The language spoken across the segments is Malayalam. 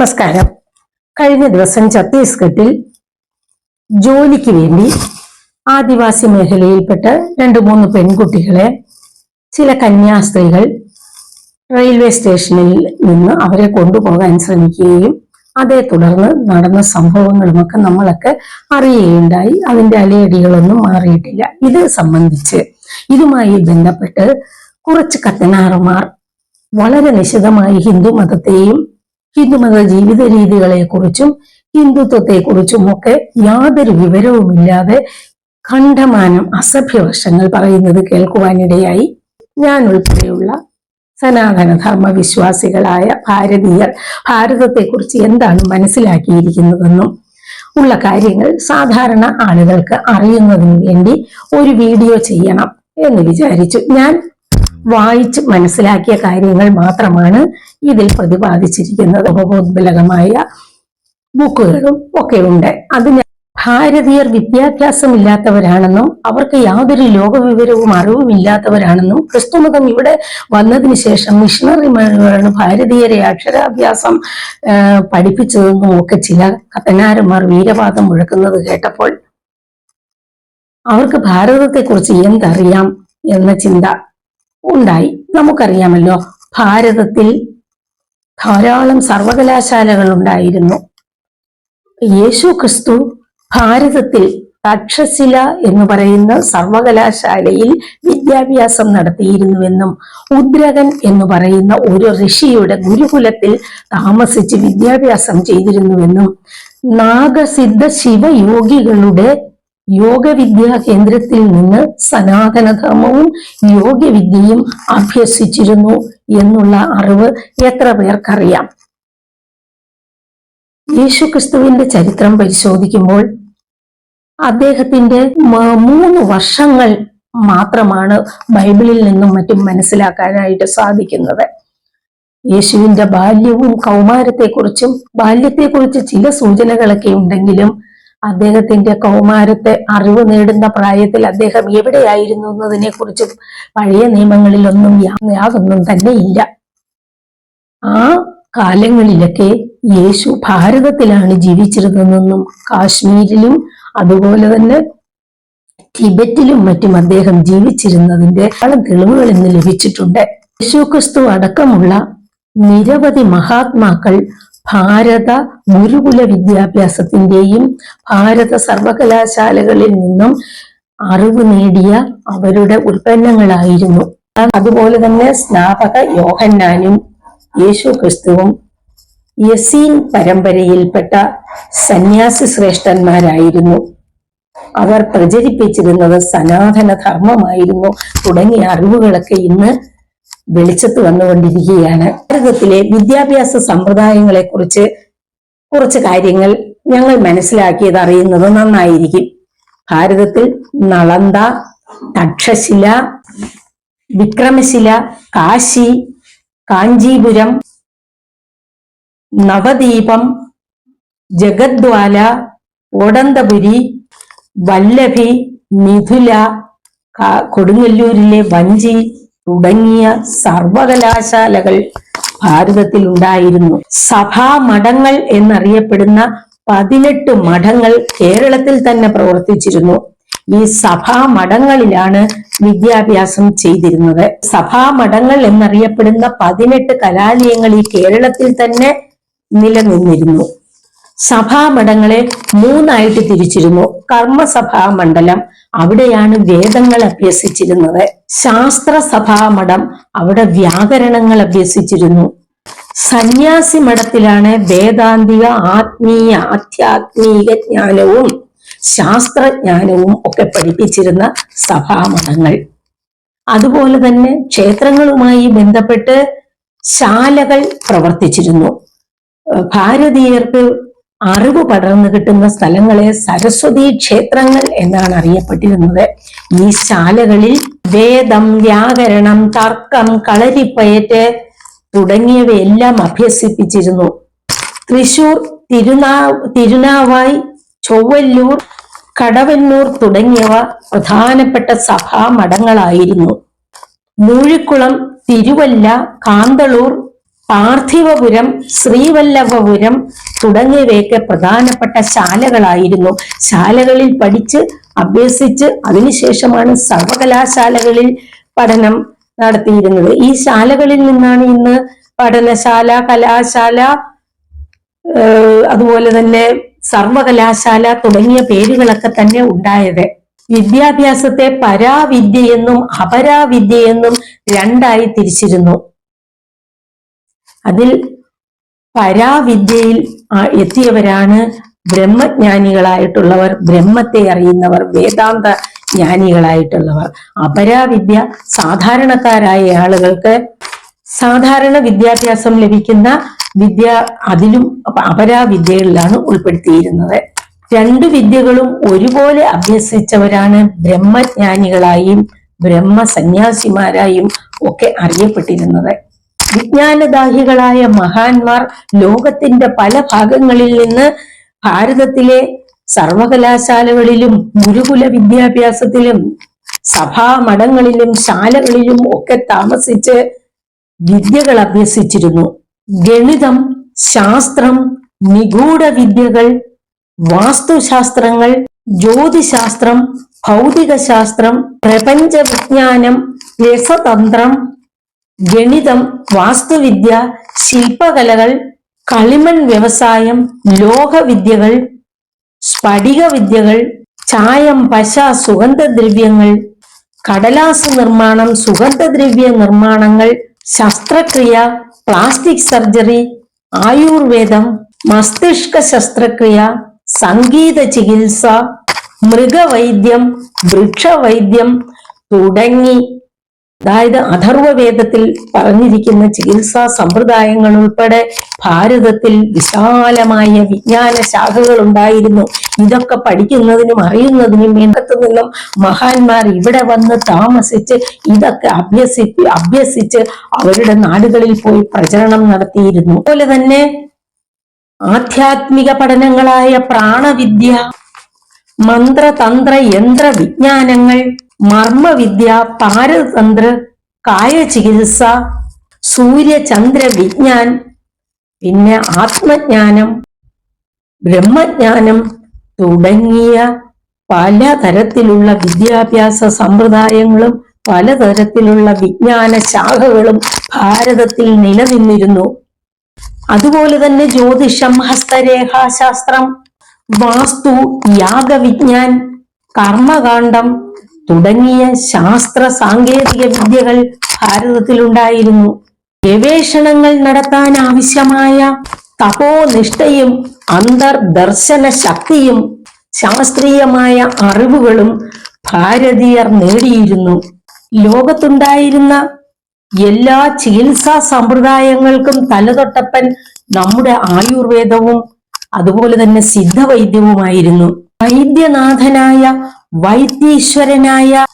നമസ്കാരം. കഴിഞ്ഞ ദിവസം ഛത്തീസ്ഗഡിൽ ജോലിക്ക് വേണ്ടി ആദിവാസി മേഖലയിൽപ്പെട്ട രണ്ട് മൂന്ന് പെൺകുട്ടികളെ ചില കന്യാസ്ത്രീകൾ റെയിൽവേ സ്റ്റേഷനിൽ നിന്ന് അവരെ കൊണ്ടുപോകാൻ ശ്രമിക്കുകയും അതേ തുടർന്ന് നടന്ന സംഭവങ്ങളുമൊക്കെ നമ്മളൊക്കെ അറിയുകയുണ്ടായി. അതിന്റെ അലയടികളൊന്നും മാറിയിട്ടില്ല. ഇത് സംബന്ധിച്ച് ഇതുമായി ബന്ധപ്പെട്ട് കുറച്ച് കത്തനാറുമാർ വളരെ നിശിതമായി ഹിന്ദു മതത്തെയും ഹിന്ദുമത ജീവിത രീതികളെ കുറിച്ചും ഹിന്ദുത്വത്തെ കുറിച്ചും ഒക്കെ യാതൊരു വിവരവുമില്ലാതെ കണ്ഠമാനം അസഭ്യവശങ്ങൾ പറയുന്നത് കേൾക്കുവാനിടയായി. ഞാൻ ഉൾപ്പെടെയുള്ള സനാതന ധർമ്മ വിശ്വാസികളായ ഭാരതീയർ ഭാരതത്തെക്കുറിച്ച് എന്താണ് മനസ്സിലാക്കിയിരിക്കുന്നതെന്നും ഉള്ള കാര്യങ്ങൾ സാധാരണ ആളുകൾക്ക് അറിയുന്നതിന് വേണ്ടി ഒരു വീഡിയോ ചെയ്യണം എന്ന് വിചാരിച്ചു. ഞാൻ വായിച്ച് മനസ്സിലാക്കിയ കാര്യങ്ങൾ മാത്രമാണ് ഇതിൽ പ്രതിപാദിച്ചിരിക്കുന്നത്. ഉപബോധബലകമായ ബുക്കുകളും ഒക്കെ ഉണ്ട്. അതിന് ഭാരതീയർ വിദ്യാഭ്യാസമില്ലാത്തവരാണെന്നും അവർക്ക് യാതൊരു ലോകവിവരവും അറിവും ഇല്ലാത്തവരാണെന്നും ക്രിസ്തുമതം ഇവിടെ വന്നതിന് ശേഷം മിഷണറിമാരാണ് ഭാരതീയരെ അക്ഷരാഭ്യാസം പഠിപ്പിച്ചതെന്നും ഒക്കെ ചില കത്തനാരന്മാർ വീരവാദം മുഴക്കുന്നത് കേട്ടപ്പോൾ അവർക്ക് ഭാരതത്തെക്കുറിച്ച് എന്തറിയാം എന്ന ചിന്ത ഉണ്ടായി. നമുക്കറിയാമല്ലോ ഭാരതത്തിൽ ധാരാളം സർവകലാശാലകൾ ഉണ്ടായിരുന്നു. യേശു ക്രിസ്തു ഭാരതത്തിൽ തക്ഷശില എന്ന് പറയുന്ന സർവകലാശാലയിൽ വിദ്യാഭ്യാസം നടത്തിയിരുന്നുവെന്നും ഉദ്രകൻ എന്ന് പറയുന്ന ഒരു ഋഷിയുടെ ഗുരുകുലത്തിൽ താമസിച്ച് വിദ്യാഭ്യാസം ചെയ്തിരുന്നുവെന്നും നാഗസിദ്ധ ശിവയോഗികളുടെ യോഗവിദ്യാ കേന്ദ്രത്തിൽ നിന്ന് സനാതനധർമ്മവും യോഗവിദ്യയും അഭ്യസിച്ചിരുന്നു എന്നുള്ള അറിവ് എത്ര പേർക്കറിയാം? യേശുക്രിസ്തുവിന്റെ ചരിത്രം പരിശോധിക്കുമ്പോൾ അദ്ദേഹത്തിന്റെ മൂന്ന് വർഷങ്ങൾ മാത്രമാണ് ബൈബിളിൽ നിന്നും മറ്റും മനസ്സിലാക്കാനായിട്ട് സാധിക്കുന്നത്. യേശുവിന്റെ ബാല്യവും കൗമാരത്തെക്കുറിച്ചും ബാല്യത്തെക്കുറിച്ച് ചില സൂചനകളൊക്കെ ഉണ്ടെങ്കിലും അദ്ദേഹത്തിന്റെ കൗമാരത്തെ അറിവ് നേടുന്ന പ്രായത്തിൽ അദ്ദേഹം എവിടെയായിരുന്നു എന്നതിനെ കുറിച്ച് പഴയ നിയമങ്ങളിലൊന്നും യാതൊന്നും തന്നെ ഇല്ല ആ കാലങ്ങളിലൊക്കെ യേശു ഭാരതത്തിലാണ് ജീവിച്ചിരുന്നതെന്നും കാശ്മീരിലും അതുപോലെ തന്നെ ടിബറ്റിലും മറ്റും അദ്ദേഹം ജീവിച്ചിരുന്നതിന്റെ പല തെളിവുകൾ ഇന്ന് ലഭിച്ചിട്ടുണ്ട്. യേശു ക്രിസ്തു അടക്കമുള്ള നിരവധി മഹാത്മാക്കൾ ഭാരത ഗുരുകുല വിദ്യാഭ്യാസത്തിന്റെയും ഭാരത സർവകലാശാലകളിൽ നിന്നും അറിവ് നേടിയ അവരുടെ ഉൽപ്പന്നങ്ങളായിരുന്നു. അതുപോലെ തന്നെ സ്നാപക യോഹന്നാനും യേശു ക്രിസ്തുവും യസീൻ പരമ്പരയിൽപ്പെട്ട സന്യാസി ശ്രേഷ്ഠന്മാരായിരുന്നു. അവർ പ്രചരിപ്പിച്ചിരുന്നത് സനാതന ധർമ്മമായിരുന്നു തുടങ്ങിയ അറിവുകളൊക്കെ ഇന്ന് വെളിച്ചത്ത് വന്നുകൊണ്ടിരിക്കുകയാണ്. ഭാരതത്തിലെ വിദ്യാഭ്യാസ സമ്പ്രദായങ്ങളെ കുറിച്ച് കുറച്ച് കാര്യങ്ങൾ ഞങ്ങൾ മനസ്സിലാക്കിയത് അറിയുന്നത് നന്നായിരിക്കും. ഭാരതത്തിൽ നളന്ദ തക്ഷശില വിക്രമശില കാശി കാഞ്ചീപുരം നവദീപം ജഗദ്വാല ഓടന്തപുരി വല്ലഭി മിഥുല കൊടുങ്ങല്ലൂരിലെ വഞ്ചി തുടങ്ങിയ സർവകലാശാലകൾ ഭാരതത്തിൽ ഉണ്ടായിരുന്നു സഭാ മഠങ്ങൾ എന്നറിയപ്പെടുന്ന പതിനെട്ട് മഠങ്ങൾ കേരളത്തിൽ തന്നെ പ്രവർത്തിച്ചിരുന്നു. ഈ സഭാ മഠങ്ങളിലാണ് വിദ്യാഭ്യാസം ചെയ്തിരുന്നത്. സഭാ മഠങ്ങൾ എന്നറിയപ്പെടുന്ന പതിനെട്ട് കലാലയങ്ങൾ ഈ കേരളത്തിൽ തന്നെ നിലനിന്നിരുന്നു. സഭാമഠങ്ങളെ മൂന്നായിട്ട് തിരിച്ചിരുന്നു. കർമ്മസഭാ മണ്ഡലം അവിടെയാണ് വേദങ്ങൾ അഭ്യസിച്ചിരുന്നത്. ശാസ്ത്ര സഭാമഠം അവിടെ വ്യാകരണങ്ങൾ അഭ്യസിച്ചിരുന്നു. സന്യാസി മഠത്തിലാണ് വേദാന്തിക ആത്മീയ ആധ്യാത്മിക ജ്ഞാനവും ശാസ്ത്രജ്ഞാനവും ഒക്കെ പഠിപ്പിച്ചിരുന്ന സഭാമഠങ്ങൾ. അതുപോലെ തന്നെ ക്ഷേത്രങ്ങളുമായി ബന്ധപ്പെട്ട് ശാലകൾ പ്രവർത്തിച്ചിരുന്നു. ഭാരതീയർക്ക് അറിവ് പടർന്നു കിട്ടുന്ന സ്ഥലങ്ങളെ സരസ്വതി ക്ഷേത്രങ്ങൾ എന്നാണ് അറിയപ്പെട്ടിരുന്നത്. ഈ ശാലകളിൽ വേദം വ്യാകരണം തർക്കം കളരിപ്പയറ്റ് തുടങ്ങിയവയെല്ലാം അഭ്യസിപ്പിച്ചിരുന്നു. തൃശൂർ തിരുനാ തിരുനാവായി ചൊവ്വല്ലൂർ കടവന്നൂർ തുടങ്ങിയവ പ്രധാനപ്പെട്ട സഭാ മഠങ്ങളായിരുന്നു മൂഴിക്കുളം തിരുവല്ല കാന്തളൂർ പാർത്ഥിവപുരം ശ്രീവല്ലഭപുരം തുടങ്ങിയവയൊക്കെ പ്രധാനപ്പെട്ട ശാലകളായിരുന്നു. ശാലകളിൽ പഠിച്ച് അഭ്യസിച്ച് അതിനുശേഷമാണ് സർവകലാശാലകളിൽ പഠനം നടത്തിയിരുന്നത്. ഈ ശാലകളിൽ നിന്നാണ് ഇന്ന് പഠനശാല കലാശാല അതുപോലെ തന്നെ സർവകലാശാല തുടങ്ങിയ പേരുകളൊക്കെ തന്നെ ഉണ്ടായത്. വിദ്യാഭ്യാസത്തെ പരാവിദ്യയെന്നും അപരാവിദ്യയെന്നും രണ്ടായി തിരിച്ചിരുന്നു. അതിൽ പരാവിദ്യയിൽ എത്തിയവരാണ് ബ്രഹ്മജ്ഞാനികളായിട്ടുള്ളവർ ബ്രഹ്മത്തെ അറിയുന്നവർ വേദാന്ത ജ്ഞാനികളായിട്ടുള്ളവർ. അപരാവിദ്യ സാധാരണക്കാരായ ആളുകൾക്ക് സാധാരണ വിദ്യാഭ്യാസം ലഭിക്കുന്ന വിദ്യ അതിലും അപരാവിദ്യകളിലാണ് ഉൾപ്പെടുത്തിയിരുന്നത്. രണ്ടു വിദ്യകളും ഒരുപോലെ അഭ്യസിച്ചവരാണ് ബ്രഹ്മജ്ഞാനികളായും ബ്രഹ്മസന്യാസിമാരായും ഒക്കെ അറിയപ്പെട്ടിരുന്നത്. വിജ്ഞാനദാഹികളായ മഹാന്മാർ ലോകത്തിന്റെ പല ഭാഗങ്ങളിൽ നിന്ന് ഭാരതത്തിലെ സർവകലാശാലകളിലും ഗുരുകുല വിദ്യാഭ്യാസത്തിലും സഭാമഠങ്ങളിലും ശാലകളിലും ഒക്കെ താമസിച്ച് വിദ്യകൾ അഭ്യസിച്ചിരുന്നു. ഗണിതം ശാസ്ത്രം നിഗൂഢ വിദ്യകൾ വാസ്തുശാസ്ത്രങ്ങൾ ജ്യോതിശാസ്ത്രം ഭൗതികശാസ്ത്രം പ്രപഞ്ച വിജ്ഞാനം രസതന്ത്രം ഗണിതം വാസ്തുവിദ്യ ശില്പകലകൾ കളിമൺ വ്യവസായം ലോഹവിദ്യകൾ സ്ഫടിക വിദ്യകൾ ചായം പശ സുഗന്ധദ്രവ്യങ്ങൾ കടലാസ് നിർമ്മാണം സുഗന്ധദ്രവ്യ നിർമ്മാണങ്ങൾ ശസ്ത്രക്രിയ പ്ലാസ്റ്റിക് സർജറി ആയുർവേദം മസ്തിഷ്ക ശസ്ത്രക്രിയ സംഗീത ചികിത്സ മൃഗവൈദ്യം വൃക്ഷവൈദ്യം തുടങ്ങി. അതായത് അഥർവവേദത്തിൽ പറഞ്ഞിരിക്കുന്ന ചികിത്സാ സമ്പ്രദായങ്ങൾ ഉൾപ്പെടെ ഭാരതത്തിൽ വിശാലമായ വിജ്ഞാന ശാഖകൾ ഉണ്ടായിരുന്നു. ഇതൊക്കെ പഠിക്കുന്നതിനും അറിയുന്നതിനും ഇടത്തു നിന്നും മഹാന്മാർ ഇവിടെ വന്ന് താമസിച്ച് ഇതൊക്കെ അഭ്യസി അഭ്യസിച്ച് അവരുടെ നാടുകളിൽ പോയി പ്രചരണം നടത്തിയിരുന്നു. അതുപോലെ തന്നെ ആധ്യാത്മിക പഠനങ്ങളായ പ്രാണവിദ്യ മന്ത്രതന്ത്ര യന്ത്ര വിജ്ഞാനങ്ങൾ മർമ്മവിദ്യ പാരതന്ത്ര കായചികിത്സ സൂര്യചന്ദ്ര വിജ്ഞാൻ പിന്നെ ആത്മജ്ഞാനം ബ്രഹ്മജ്ഞാനം തുടങ്ങിയ പലതരത്തിലുള്ള വിദ്യാഭ്യാസ സമ്പ്രദായങ്ങളും പലതരത്തിലുള്ള വിജ്ഞാന ശാഖകളും ഭാരതത്തിൽ നിലനിന്നിരുന്നു. അതുപോലെ തന്നെ ജ്യോതിഷം ഹസ്തരേഖാശാസ്ത്രം വാസ്തു യാഗവിജ്ഞാൻ കർമ്മകാന്ഡം തുടങ്ങിയ ശാസ്ത്ര സാങ്കേതിക വിദ്യകൾ ഭാരതത്തിലുണ്ടായിരുന്നു. ഗവേഷണങ്ങൾ നടത്താൻ ആവശ്യമായ തപോനിഷ്ഠയും അന്തർദർശന ശക്തിയും ശാസ്ത്രീയമായ അറിവുകളും ഭാരതീയർ നേടിയിരുന്നു. ലോകത്തുണ്ടായിരുന്ന എല്ലാ ചികിത്സാ സമ്പ്രദായങ്ങൾക്കും തലതൊട്ടപ്പൻ നമ്മുടെ ആയുർവേദവും അതുപോലെ തന്നെ സിദ്ധവൈദ്യവുമായിരുന്നു. വൈദ്യനാഥനായ വൈദ്യേശ്വരനായ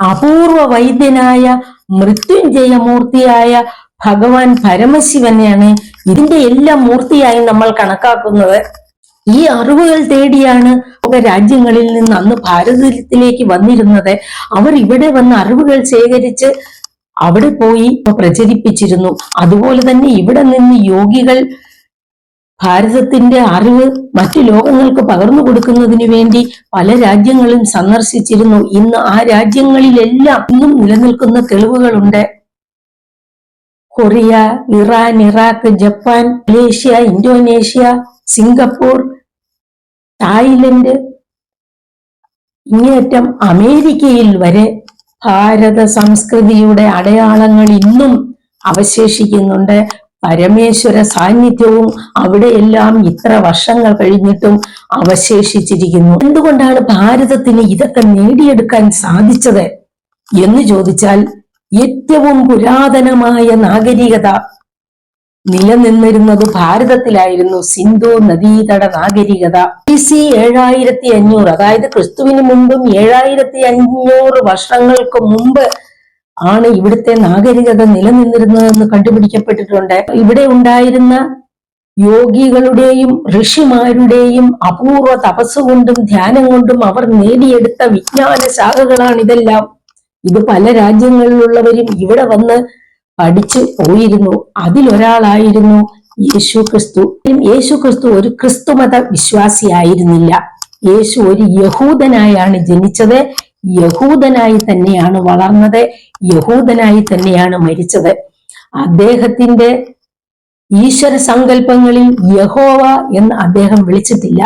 അപൂർവ വൈദ്യനായ മൃത്യുഞ്ജയമൂർത്തിയായ ഭഗവാൻ പരമശിവനെയാണ് ഇതിന്റെ എല്ലാം മൂർത്തിയായി നമ്മൾ കണക്കാക്കുന്നത്. ഈ അറിവുകൾ തേടിയാണ് ഒക്കെ രാജ്യങ്ങളിൽ നിന്ന് അന്ന് ഭാരതത്തിലേക്ക് വന്നിരുന്നത്. അവർ ഇവിടെ വന്ന് അറിവുകൾ ശേഖരിച്ച് അവിടെ പോയി പ്രചരിപ്പിച്ചിരുന്നു. അതുപോലെ തന്നെ ഇവിടെ നിന്ന് യോഗികൾ ഭാരതത്തിന്റെ അറിവ് മറ്റു ലോകങ്ങൾക്ക് പകർന്നു കൊടുക്കുന്നതിന് വേണ്ടി പല രാജ്യങ്ങളും സന്ദർശിച്ചിരുന്നു. ഇന്ന് ആ രാജ്യങ്ങളിലെല്ലാം ഇന്നും നിലനിൽക്കുന്ന തെളിവുകളുണ്ട്. Korea Iran Iraq Japan Malaysia Indonesia Singapore Thailand ഇങ്ങേറ്റം അമേരിക്കയിൽ വരെ ഭാരത സംസ്കൃതിയുടെ അടയാളങ്ങൾ ഇന്നും അവശേഷിക്കുന്നുണ്ട്. പരമേശ്വര സാന്നിധ്യവും അവിടെയെല്ലാം ഇത്ര വർഷങ്ങൾ കഴിഞ്ഞിട്ടും അവശേഷിച്ചിരിക്കുന്നു. എന്തുകൊണ്ടാണ് ഭാരതത്തിന് ഇതൊക്കെ നേടിയെടുക്കാൻ സാധിച്ചത്? എന്ന് ചോദിച്ചാൽ ഏറ്റവും പുരാതനമായ നാഗരികത നിലനിന്നിരുന്നത് ഭാരതത്തിലായിരുന്നു സിന്ധു നദീതട നാഗരികത. ബി സി ഏഴായിരത്തി അഞ്ഞൂറ് അതായത് ക്രിസ്തുവിന് മുമ്പും ഏഴായിരത്തി അഞ്ഞൂറ് വർഷങ്ങൾക്ക് മുമ്പ് ആണ് ഇവിടുത്തെ നാഗരികത നിലനിന്നിരുന്നതെന്ന് കണ്ടുപിടിക്കപ്പെട്ടിട്ടുണ്ട്. ഇവിടെ ഉണ്ടായിരുന്ന യോഗികളുടെയും ഋഷിമാരുടെയും അപൂർവ തപസ്സുകൊണ്ടും ധ്യാനം കൊണ്ടും അവർ നേടിയെടുത്ത വിജ്ഞാന ശാഖകളാണ് ഇതെല്ലാം. ഇത് പല രാജ്യങ്ങളിലുള്ളവരും ഇവിടെ വന്ന് പഠിച്ചു പോയിരുന്നു. അതിലൊരാളായിരുന്നു യേശു ക്രിസ്തു. യേശു ക്രിസ്തു ഒരു ക്രിസ്തുമത വിശ്വാസിയായിരുന്നില്ല. യേശു ഒരു യഹൂദനായാണ് ജനിച്ചത്. യഹൂദനായി തന്നെയാണ് വളർന്നത് യഹൂദനായി തന്നെയാണ് മരിച്ചത്. അദ്ദേഹത്തിന്റെ ഈശ്വര സങ്കല്പങ്ങളിൽ യഹോവ എന്ന് അദ്ദേഹം വിളിച്ചിട്ടില്ല.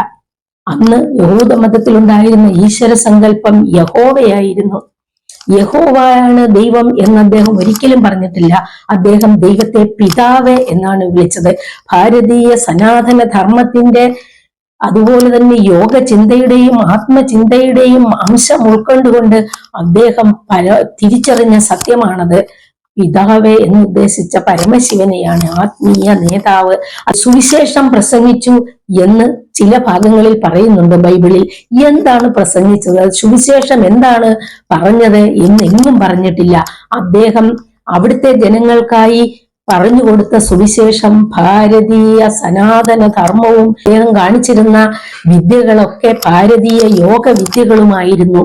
അന്ന് യഹൂദ മതത്തിലുണ്ടായിരുന്ന ഈശ്വര സങ്കല്പം യഹോവയായിരുന്നു. യഹോവയാണ് ദൈവം എന്ന് അദ്ദേഹം ഒരിക്കലും പറഞ്ഞിട്ടില്ല. അദ്ദേഹം ദൈവത്തെ പിതാവ് എന്നാണ് വിളിച്ചത്. ഭാരതീയ സനാതന ധർമ്മത്തിന്റെ അതുപോലെ തന്നെ യോഗ ചിന്തയുടെയും ആത്മചിന്തയുടെയും അംശം ഉൾക്കൊണ്ടുകൊണ്ട് അദ്ദേഹം പല തിരിച്ചറിഞ്ഞ സത്യമാണത്. പിതാവെ എന്ന് ഉദ്ദേശിച്ച പരമശിവനെയാണ് ആത്മീയ നേതാവ്. സുവിശേഷം പ്രസംഗിച്ചു എന്ന് ചില ഭാഗങ്ങളിൽ പറയുന്നുണ്ട് ബൈബിളിൽ. എന്താണ് പ്രസംഗിച്ചത്? സുവിശേഷം എന്താണ് പറഞ്ഞത് എന്നെങ്ങും പറഞ്ഞിട്ടില്ല. അദ്ദേഹം അവിടുത്തെ ജനങ്ങൾക്കായി പറഞ്ഞു കൊടുത്ത സുവിശേഷം ഭാരതീയ സനാതന ധർമ്മവും അദ്ദേഹം കാണിച്ചിരുന്ന വിദ്യകളൊക്കെ ഭാരതീയ യോഗ വിദ്യകളുമായിരുന്നു.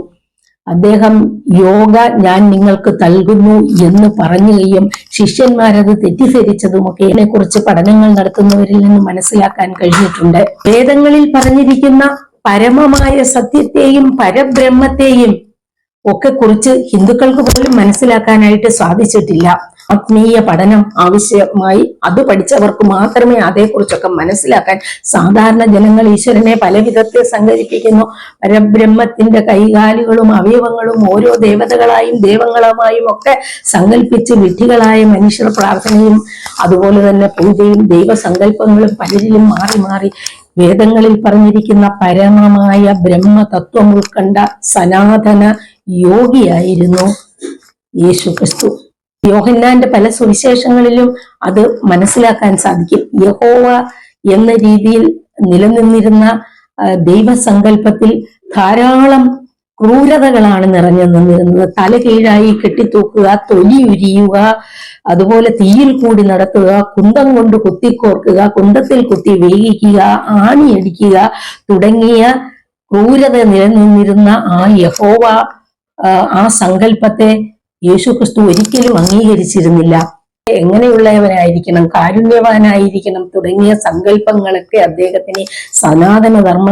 അദ്ദേഹം യോഗ ഞാൻ നിങ്ങൾക്ക് നൽകുന്നു എന്ന് പറഞ്ഞുകയും ശിഷ്യന്മാരത് തെറ്റിദ്ധരിച്ചതുമൊക്കെ ഇതിനെക്കുറിച്ച് പഠനങ്ങൾ നടത്തുന്നവരിൽ നിന്ന് മനസ്സിലാക്കാൻ കഴിഞ്ഞിട്ടുണ്ട്. വേദങ്ങളിൽ പറഞ്ഞിരിക്കുന്ന പരമമായ സത്യത്തെയും പരബ്രഹ്മത്തെയും ഒക്കെ കുറിച്ച് ഹിന്ദുക്കൾക്ക് പോലും മനസ്സിലാക്കാനായിട്ട് സാധിച്ചിട്ടില്ല. ആത്മീയ പഠനം ആവശ്യമായി അത് പഠിച്ചവർക്ക് മാത്രമേ അതേക്കുറിച്ചൊക്കെ മനസ്സിലാക്കാൻ സാധാരണ ജനങ്ങൾ ഈശ്വരനെ പല വിധത്തിൽ സങ്കല്പിക്കുന്നു. പരബ്രഹ്മത്തിന്റെ കൈകാലുകളും അവയവങ്ങളും ഓരോ ദേവതകളായും ദൈവങ്ങളുമായും ഒക്കെ സങ്കല്പിച്ച് വിഡ്ഢികളായ മനുഷ്യർ പ്രാർത്ഥനയും അതുപോലെ തന്നെ പൂജയും ദൈവസങ്കല്പങ്ങളും പലരിലും മാറി മാറി വേദങ്ങളിൽ പറഞ്ഞിരിക്കുന്ന പരമമായ ബ്രഹ്മതത്വം ഉൾക്കണ്ട സനാതന യോഗിയായിരുന്നു യേശു ക്രിസ്തു. യോഹന്നാന്റെ പല സുവിശേഷങ്ങളിലും അത് മനസ്സിലാക്കാൻ സാധിക്കും. യഹോവ എന്ന രീതിയിൽ നിലനിന്നിരുന്ന ദൈവസങ്കല്പത്തിൽ ധാരാളം ക്രൂരതകളാണ് നിറഞ്ഞു നിന്നിരുന്നത്. തല കീഴായി കെട്ടിത്തൂക്കുക തൊലി ഉരിയുക അതുപോലെ തീയിൽ കൂടി നടത്തുക കുന്തം കൊണ്ട് കുത്തിക്കോർക്കുക കുന്തത്തിൽ കുത്തി വേഗിക്കുക ആണിയടിക്കുക തുടങ്ങിയ ക്രൂരത നിലനിന്നിരുന്ന ആ യഹോവ ആ സങ്കല്പത്തെ യേശു ക്രിസ്തു ഒരിക്കലും അംഗീകരിച്ചിരുന്നില്ല. എങ്ങനെയുള്ളവനായിരിക്കണം കാരുണ്യവാനായിരിക്കണം തുടങ്ങിയ സങ്കല്പങ്ങളൊക്കെ അദ്ദേഹത്തിന് സനാതന ധർമ്മ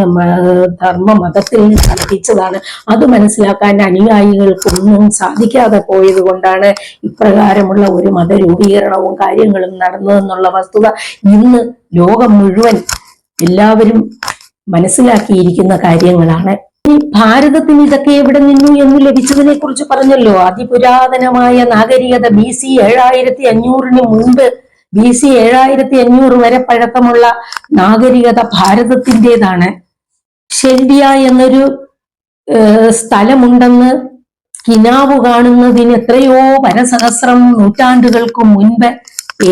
ധർമ്മ മതത്തിൽ നിന്ന് അത് മനസ്സിലാക്കാൻ അനുയായികൾക്കൊന്നും സാധിക്കാതെ പോയത് കൊണ്ടാണ് ഇപ്രകാരമുള്ള ഒരു മതരൂപീകരണവും കാര്യങ്ങളും നടന്നതെന്നുള്ള വസ്തുത ഇന്ന് ലോകം മുഴുവൻ എല്ലാവരും മനസ്സിലാക്കിയിരിക്കുന്ന കാര്യങ്ങളാണ്. ഈ ഭാരതത്തിന് ഇതൊക്കെ എവിടെ നിന്നു എന്ന് ലഭിച്ചതിനെ കുറിച്ച് പറഞ്ഞല്ലോ. അതിപുരാതനമായ നാഗരികത ബി സി ഏഴായിരത്തി അഞ്ഞൂറിന് മുൻപ് ബി സി ഏഴായിരത്തി അഞ്ഞൂറ് വരെ പഴക്കമുള്ള നാഗരികത ഭാരതത്തിന്റെതാണ്. ഷെൽഡിയ എന്നൊരു സ്ഥലമുണ്ടെന്ന് കിനാവ് കാണുന്നതിന് എത്രയോ പരസഹസ്രം നൂറ്റാണ്ടുകൾക്ക് മുൻപ്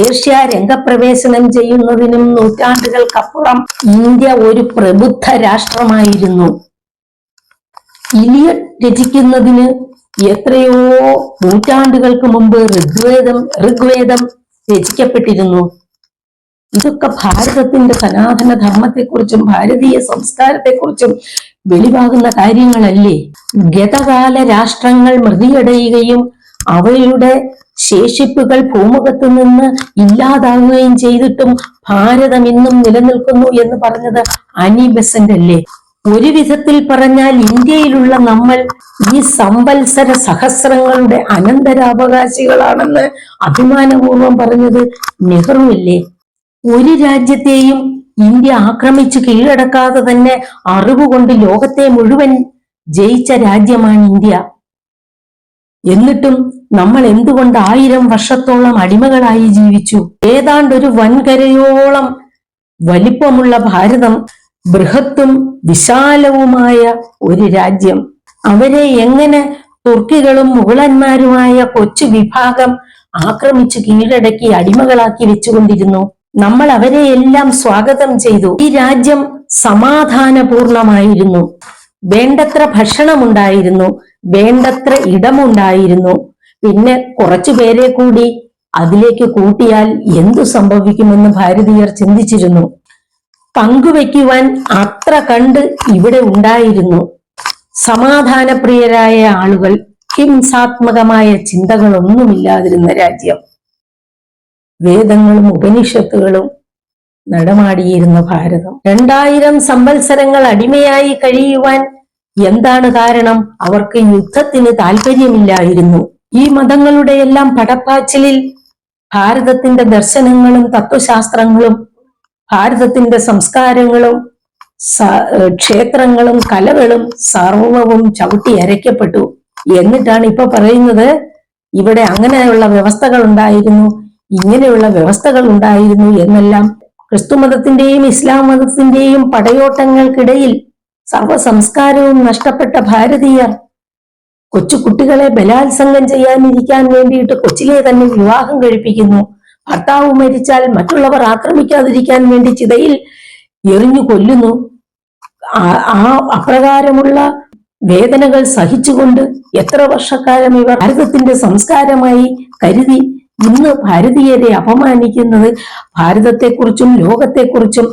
ഏഷ്യ രംഗപ്രവേശനം ചെയ്യുന്നതിനും നൂറ്റാണ്ടുകൾക്കപ്പുറം ഇന്ത്യ ഒരു പ്രബുദ്ധ രാഷ്ട്രമായിരുന്നു. ഇലിയ രചിക്കുന്നതിന് എത്രയോ നൂറ്റാണ്ടുകൾക്ക് മുമ്പ് ഋഗ്വേദം ഋഗ്വേദം രചിക്കപ്പെട്ടിരുന്നു. ഇതൊക്കെ ഭാരതത്തിന്റെ സനാതന ധർമ്മത്തെക്കുറിച്ചും ഭാരതീയ സംസ്കാരത്തെക്കുറിച്ചും വെളിവാകുന്ന കാര്യങ്ങളല്ലേ? ഗതകാല രാഷ്ട്രങ്ങൾ മൃതിയടയുകയും അവയുടെ ശേഷിപ്പുകൾ ഭൂമുഖത്ത് നിന്ന് ഇല്ലാതാവുകയും ചെയ്തിട്ടും ഭാരതം ഇന്നും നിലനിൽക്കുന്നു എന്ന് പറഞ്ഞത് അനി അല്ലേ ഒരു വിധത്തിൽ പറഞ്ഞാൽ ഇന്ത്യയിലുള്ള നമ്മൾ ഈ സംവത്സര സഹസ്രങ്ങളുടെ അനന്തരാവകാശികളാണെന്ന് അഭിമാനപൂർവം പറഞ്ഞത് നെഹ്റുവില്ലേ? ഒരു രാജ്യത്തെയും ഇന്ത്യ ആക്രമിച്ചു കീഴടക്കാതെ തന്നെ അറിവുകൊണ്ട് ലോകത്തെ മുഴുവൻ ജയിച്ച രാജ്യമാണ് ഇന്ത്യ. എന്നിട്ടും നമ്മൾ എന്തുകൊണ്ട് ആയിരം വർഷത്തോളം അടിമകളായി ജീവിച്ചു? ഏതാണ്ട് ഒരു വൻകരയോളം വലിപ്പമുള്ള ഭാരതം ബൃഹത്തും വിശാലവുമായ ഒരു രാജ്യം. അവരെ എങ്ങനെ തുർക്കികളും മുഗളന്മാരുമായ കൊച്ചു വിഭാഗം ആക്രമിച്ചു കീഴടക്കി അടിമകളാക്കി വെച്ചുകൊണ്ടിരുന്നു? നമ്മൾ അവരെ എല്ലാം സ്വാഗതം ചെയ്തു. ഈ രാജ്യം സമാധാനപൂർണമായിരുന്നു. വേണ്ടത്ര ഭക്ഷണമുണ്ടായിരുന്നു. വേണ്ടത്ര ഇടമുണ്ടായിരുന്നു. പിന്നെ കുറച്ചു പേരെ കൂടി അതിലേക്ക് കൂട്ടിയാൽ എന്തു സംഭവിക്കുമെന്ന് ഭാരതീയർ ചിന്തിച്ചിരുന്നു. പങ്കുവെക്കുവാൻ അത്ര കണ്ട് ഇവിടെ ഉണ്ടായിരുന്നു. സമാധാനപ്രിയരായ ആളുകൾ ഹിംസാത്മകമായ ചിന്തകളൊന്നുമില്ലാതിരുന്ന രാജ്യം. വേദങ്ങളും ഉപനിഷത്തുകളും നടമാടിയിരുന്ന ഭാരതം. രണ്ടായിരം സംവത്സരങ്ങൾ അടിമയായി കഴിയുവാൻ എന്താണ് കാരണം? അവർക്ക് യുദ്ധത്തിന് താല്പര്യമില്ലായിരുന്നു ഈ മതങ്ങളുടെ എല്ലാം പടപ്പാച്ചിലിൽ ഭാരതത്തിന്റെ ദർശനങ്ങളും തത്വശാസ്ത്രങ്ങളും ഭാരതത്തിന്റെ സംസ്കാരങ്ങളും ക്ഷേത്രങ്ങളും കലകളും സർവവും ചവിട്ടി അരയ്ക്കപ്പെട്ടു. എന്നിട്ടാണ് ഇപ്പൊ പറയുന്നത് ഇവിടെ അങ്ങനെയുള്ള വ്യവസ്ഥകൾ ഉണ്ടായിരുന്നു ഇങ്ങനെയുള്ള വ്യവസ്ഥകൾ ഉണ്ടായിരുന്നു എന്നെല്ലാം ക്രിസ്തു മതത്തിന്റെയും ഇസ്ലാം മതത്തിന്റെയും പടയോട്ടങ്ങൾക്കിടയിൽ സർവ സംസ്കാരവും നഷ്ടപ്പെട്ട ഭാരതീയർ കൊച്ചു കുട്ടികളെ ബലാത്സംഗം ചെയ്യാനിരിക്കാൻ വേണ്ടിയിട്ട് കൊച്ചിലെ തന്നെ വിവാഹം കഴിപ്പിക്കുന്നു. ഭർത്താവ് മരിച്ചാൽ മറ്റുള്ളവർ ആക്രമിക്കാതിരിക്കാൻ വേണ്ടി ചിതയിൽ എറിഞ്ഞു കൊല്ലുന്നു. ആ- അപ്രകാരമുള്ള വേദനകൾ സഹിച്ചുകൊണ്ട് എത്ര വർഷക്കാലം ഇവർ ഭാരതത്തിന്റെ സംസ്കാരമായി കരുതി ഇന്ന് ഭാരതീയരെ അപമാനിക്കുന്നത് ഭാരതത്തെക്കുറിച്ചും ലോകത്തെക്കുറിച്ചും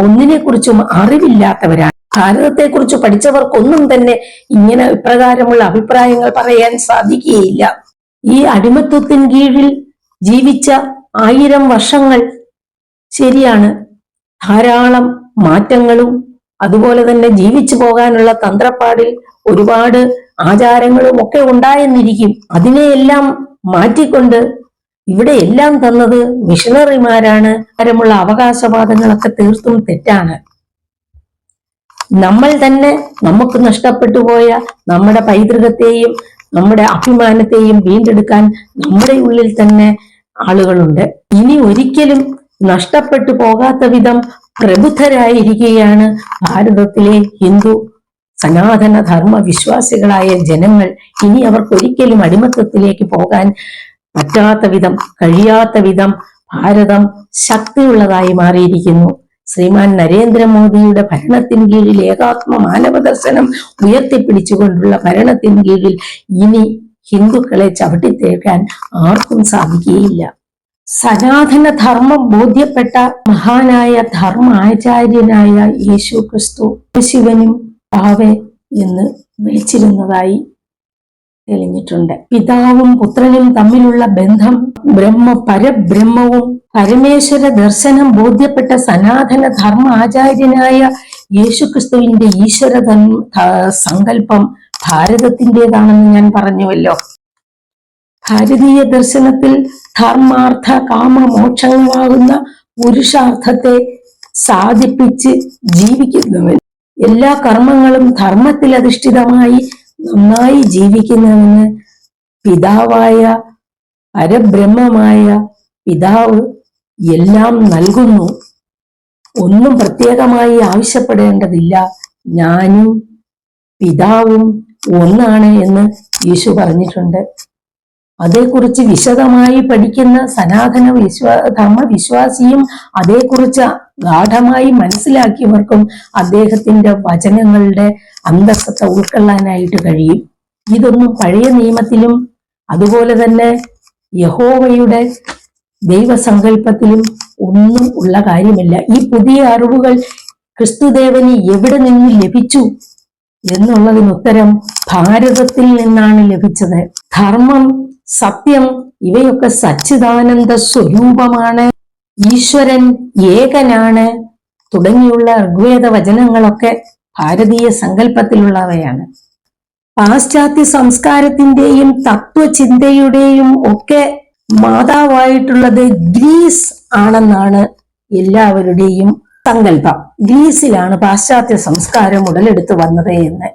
ഒന്നിനെക്കുറിച്ചും അറിവില്ലാത്തവരാണ്. ഭാരതത്തെക്കുറിച്ച് പഠിച്ചവർക്കൊന്നും തന്നെ ഇങ്ങനെ ഇപ്രകാരമുള്ള അഭിപ്രായങ്ങൾ പറയാൻ സാധിക്കുകയില്ല. ഈ അടിമത്വത്തിൻ കീഴിൽ ജീവിച്ച ആയിരം വർഷങ്ങൾ ശരിയാണ്. ധാരാളം മാറ്റങ്ങളും അതുപോലെ തന്നെ ജീവിച്ചു പോകാനുള്ള തന്ത്രപ്പാടിൽ ഒരുപാട് ആചാരങ്ങളും ഒക്കെ ഉണ്ടായെന്നിരിക്കും. അതിനെയെല്ലാം മാറ്റിക്കൊണ്ട് ഇവിടെ എല്ലാം തന്നത് മിഷണറിമാരാണ്. അരമുള്ള അവകാശവാദങ്ങളൊക്കെ തീർത്തും തെറ്റാണ്. നമ്മൾ തന്നെ നമുക്ക് നഷ്ടപ്പെട്ടു പോയ നമ്മുടെ പൈതൃകത്തെയും നമ്മുടെ അഭിമാനത്തെയും വീണ്ടെടുക്കാൻ നമ്മുടെ ഉള്ളിൽ തന്നെ ആളുകളുണ്ട്. ഇനി ഒരിക്കലും നഷ്ടപ്പെട്ടു പോകാത്ത വിധം പ്രബുദ്ധരായിരിക്കുകയാണ് ഭാരതത്തിലെ ഹിന്ദു സനാതന ധർമ്മ വിശ്വാസികളായ ജനങ്ങൾ. ഇനി അവർക്ക് ഒരിക്കലും അടിമത്തത്തിലേക്ക് പോകാൻ പറ്റാത്ത വിധം കഴിയാത്ത വിധം ഭാരതം ശക്തിയുള്ളതായി മാറിയിരിക്കുന്നു. ശ്രീമാൻ നരേന്ദ്രമോദിയുടെ ഭരണത്തിന് കീഴിൽ ഏകാത്മ മാനവ ദർശനം ഉയർത്തിപ്പിടിച്ചുകൊണ്ടുള്ള ഭരണത്തിന് കീഴിൽ ഇനി ഹിന്ദുക്കളെ ചവിട്ടിത്തേക്കാൻ ആർക്കും സാധിക്കുകയില്ല. സനാതന ധർമ്മം ബോധ്യപ്പെട്ട മഹാനായ ധർമ്മ ആചാര്യനായ യേശു ക്രിസ്തു ശിവനും പാവെ എന്ന് വിളിച്ചിരുന്നതായി തെളിഞ്ഞിട്ടുണ്ട്. പിതാവും പുത്രനും തമ്മിലുള്ള ബന്ധം ബ്രഹ്മ പരബ്രഹ്മവും പരമേശ്വര ദർശനം ബോധ്യപ്പെട്ട സനാതന ധർമ്മ ആചാര്യനായ യേശുക്രിസ്തുവിന്റെ ഈശ്വര സങ്കല്പം ഭാരതത്തിന്റെതാണെന്ന് ഞാൻ പറഞ്ഞുവല്ലോ. ഭാരതീയ ദർശനത്തിൽ ധർമാർത്ഥ കാമ മോക്ഷങ്ങളാകുന്ന പുരുഷാർത്ഥത്തെ സാധിപ്പിച്ച് ജീവിക്കുന്നവൻ എല്ലാ കർമ്മങ്ങളും ധർമ്മത്തിൽ അധിഷ്ഠിതമായി നന്നായി ജീവിക്കുന്നവന് പിതാവായ പരബ്രഹ്മമായ പിതാവ് എല്ലാം നൽകുന്നു. ഒന്നും പ്രത്യേകമായി ആവശ്യപ്പെടേണ്ടതില്ല. ഞാനും പിതാവും ഒന്നാണ് എന്ന് യേശു പറഞ്ഞിട്ടുണ്ട്. അതേക്കുറിച്ച് വിശദമായി പഠിക്കുന്ന സനാതന വിശ്വാ ധർമ്മവിശ്വാസിയും അതേക്കുറിച്ച് ഗാഠമായി മനസ്സിലാക്കിയവർക്കും അദ്ദേഹത്തിന്റെ വചനങ്ങളുടെ അന്തസ്സത്ത ഉൾക്കൊള്ളാനായിട്ട് കഴിയും. ഇതൊന്നും പഴയ നിയമത്തിലും അതുപോലെ തന്നെ യഹോവയുടെ ദൈവസങ്കല്പത്തിലും ഒന്നും ഉള്ള കാര്യമല്ല. ഈ പുതിയ അറിവുകൾ ക്രിസ്തുദേവന് എവിടെ നിന്ന് ലഭിച്ചു? എന്നുള്ളതിന് ഉത്തരം ഭാരതത്തിൽ നിന്നാണ് ലഭിച്ചത്. ധർമ്മം സത്യം ഇവയൊക്കെ സച്ചിദാനന്ദ സ്വരൂപമാണ്. ഈശ്വരൻ ഏകനാണ്. തുടങ്ങിയുള്ള ഋഗ്വേദ വചനങ്ങളൊക്കെ ഭാരതീയ സങ്കല്പത്തിലുള്ളവയാണ്. പാശ്ചാത്യ സംസ്കാരത്തിന്റെയും തത്വചിന്തയുടെയും ഒക്കെ മാതാവായിട്ടുള്ളത് ഗ്രീസ് ആണെന്നാണ് എല്ലാവരുടെയും സങ്കല്പം. ഗ്രീസിലാണ് പാശ്ചാത്യ സംസ്കാരം ഉടലെടുത്ത് വന്നത് എന്ന്.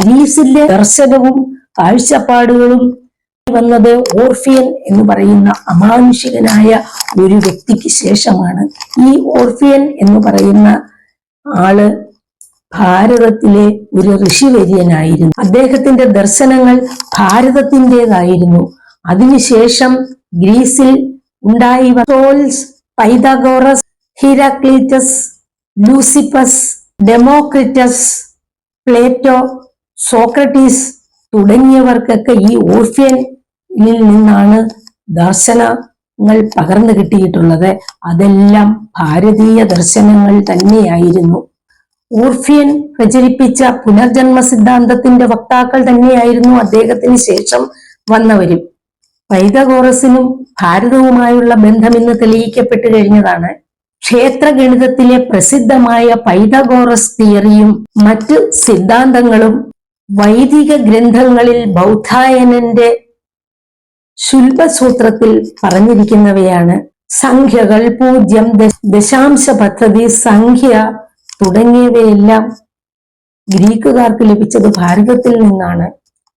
ഗ്രീസിലെ ദർശനവും കാഴ്ചപ്പാടുകളും വന്നത് ഓർഫിയൻ എന്ന് പറയുന്ന അമാനുഷികനായ ഒരു വ്യക്തിക്ക് ശേഷമാണ്. ഈ ഓർഫിയൻ എന്ന് പറയുന്ന ആൾ ഭാരതത്തിലെ ഒരു ഋഷിവര്യനായിരുന്നു. അദ്ദേഹത്തിന്റെ ദർശനങ്ങൾ ഭാരതത്തിന്റെതായിരുന്നു അതിനുശേഷം ഗ്രീസിൽ ഉണ്ടായി souls Pythagoras Heraclitus Leucippus Democritus Plato Socrates തുടങ്ങിയവർക്കൊക്കെ ഈ ഓർഫ്യനിൽ നിന്നാണ് ദർശനങ്ങൾ പകർന്നു കിട്ടിയിട്ടുള്ളത്. അതെല്ലാം ഭാരതീയ ദർശനങ്ങൾ തന്നെയായിരുന്നു. ഓർഫിയൻ പ്രചരിപ്പിച്ച പുനർജന്മ സിദ്ധാന്തത്തിന്റെ വക്താക്കൾ തന്നെയായിരുന്നു അദ്ദേഹത്തിന് ശേഷം വന്നവരും. പൈതഗോറസിനും ഭാരതവുമായുള്ള ബന്ധം ഇന്ന് തെളിയിക്കപ്പെട്ടു കഴിഞ്ഞതാണ്. ക്ഷേത്രഗണിതത്തിലെ പ്രസിദ്ധമായ പൈതഗോറസ് തിയറിയും മറ്റ് സിദ്ധാന്തങ്ങളും വൈദിക ഗ്രന്ഥങ്ങളിൽ ബൗദ്ധായനന്റെ ശുൽഭസൂത്രത്തിൽ പറഞ്ഞിരിക്കുന്നവയാണ്. സംഖ്യകൾ പൂജ്യം ദശാംശ പദ്ധതി സംഖ്യ തുടങ്ങിയവയെല്ലാം ഗ്രീക്കുകാർക്ക് ലഭിച്ചത് ഭാരതത്തിൽ നിന്നാണ്.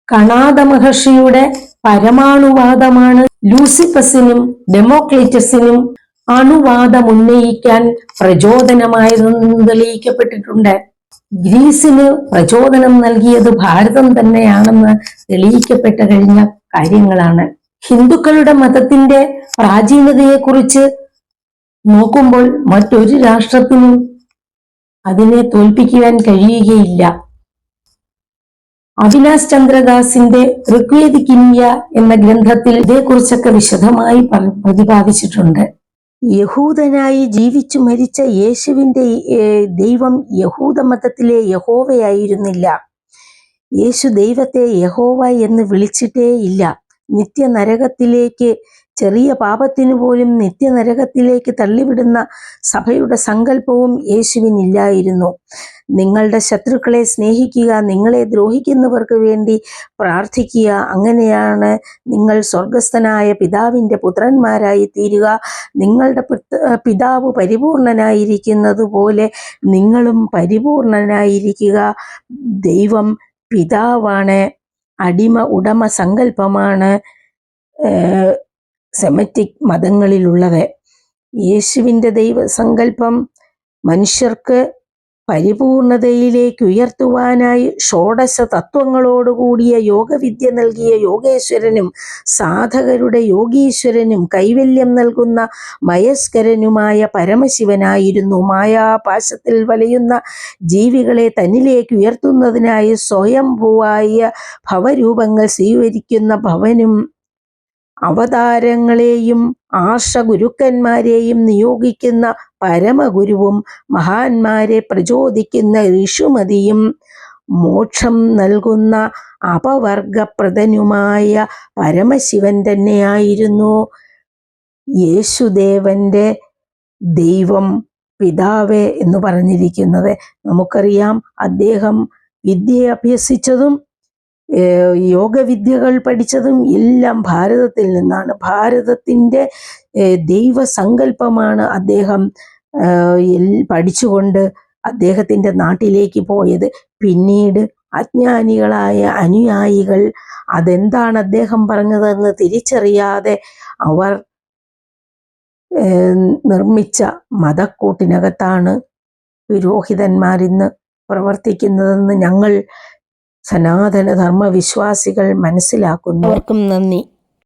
കണാദ മഹർഷിയുടെ പരമാണുവാദമാണ് ലൂസിഫസിനും ഡെമോക്ലിറ്റസിനും അണുവാദം ഉന്നയിക്കാൻ പ്രചോദനമായതെന്ന് തെളിയിക്കപ്പെട്ടിട്ടുണ്ട്. ഗ്രീസിന് പ്രചോദനം നൽകിയത് ഭാരതം തന്നെയാണെന്ന് തെളിയിക്കപ്പെട്ട കഴിഞ്ഞ കാര്യങ്ങളാണ്. ഹിന്ദുക്കളുടെ മതത്തിന്റെ പ്രാചീനതയെക്കുറിച്ച് നോക്കുമ്പോൾ മറ്റൊരു രാഷ്ട്രത്തിനും അതിനെ തോൽപ്പിക്കുവാൻ കഴിയുകയില്ല. അവിനാശ് ചന്ദ്രദാസിന്റെ ഋഗ്വേദിക് എന്ന ഗ്രന്ഥത്തിൽ ഇതേക്കുറിച്ചൊക്കെ വിശദമായി പ്രതിപാദിച്ചിട്ടുണ്ട്. യഹൂദനായി ജീവിച്ചു മരിച്ച യേശുവിന്റെ ദൈവം യഹൂദ മതത്തിലെ യഹോവയായിരുന്നില്ല. യേശു ദൈവത്തെ യഹോവ എന്ന് വിളിച്ചിട്ടേ ഇല്ല. നിത്യനരകത്തിലേക്ക് ചെറിയ പാപത്തിനു പോലും നിത്യനരകത്തിലേക്ക് തള്ളിവിടുന്ന സഭയുടെ സങ്കല്പവും യേശുവിനില്ലായിരുന്നു. നിങ്ങളുടെ ശത്രുക്കളെ സ്നേഹിക്കുക നിങ്ങളെ ദ്രോഹിക്കുന്നവർക്ക് വേണ്ടി പ്രാർത്ഥിക്കുക അങ്ങനെയാണ് നിങ്ങൾ സ്വർഗസ്ഥനായ പിതാവിന്റെ പുത്രന്മാരായി തീരുക. നിങ്ങളുടെ പിതാവ് പരിപൂർണനായിരിക്കുന്നത് പോലെ നിങ്ങളും പരിപൂർണനായിരിക്കുക. ദൈവം പിതാവാണ്. അടിമ ഉടമ സങ്കല്പമാണ്. സെമറ്റിക് മതങ്ങളിലുള്ളത് യേശുവിന്റെ ദൈവസങ്കല്പം മനുഷ്യർക്ക് പരിപൂർണതയിലേക്ക് ഉയർത്തുവാനായി ഷോഡശ തത്വങ്ങളോടുകൂടിയ യോഗവിദ്യ നൽകിയ യോഗേശ്വരനും സാധകരുടെ യോഗീശ്വരനും കൈവല്യം നൽകുന്ന മയസ്കരനുമായ പരമശിവനായിരുന്നു. മായാപാശത്തിൽ വലയുന്ന ജീവികളെ തന്നിലേക്ക് ഉയർത്തുന്നതിനായി സ്വയംഭൂവായ ഭവരൂപങ്ങൾ സ്വീകരിക്കുന്ന ഭവനും അവതാരങ്ങളെയും ആർഷഗുരുക്കന്മാരെയും നിയോഗിക്കുന്ന പരമഗുരുവും മഹാന്മാരെ പ്രചോദിക്കുന്ന ഋഷുമതിയും മോക്ഷം നൽകുന്ന അപവർഗപ്രദനുമായ പരമശിവൻ തന്നെയായിരുന്നു. യേശുദേവന്റെ ദൈവം പിതാവേ എന്ന് പറഞ്ഞിരിക്കുന്നത്. നമുക്കറിയാം അദ്ദേഹം വിദ്യ അഭ്യസിച്ചതും യോഗവിദ്യകൾ പഠിച്ചതും എല്ലാം ഭാരതത്തിൽ നിന്നാണ്. ഭാരതത്തിന്റെ ദൈവസങ്കല്പമാണ് അദ്ദേഹം പഠിച്ചുകൊണ്ട് അദ്ദേഹത്തിന്റെ നാട്ടിലേക്ക് പോയത്. പിന്നീട് അജ്ഞാനികളായ അനുയായികൾ അതെന്താണ് അദ്ദേഹം പറഞ്ഞതെന്ന് തിരിച്ചറിയാതെ അവർ നിർമ്മിച്ച മതക്കൂട്ടിനകത്താണ് പുരോഹിതന്മാരിന്ന് പ്രവർത്തിക്കുന്നതെന്ന് ഞങ്ങൾ സനാതന ധർമ്മ വിശ്വാസികൾ മനസ്സിലാക്കുന്നു നന്ദി.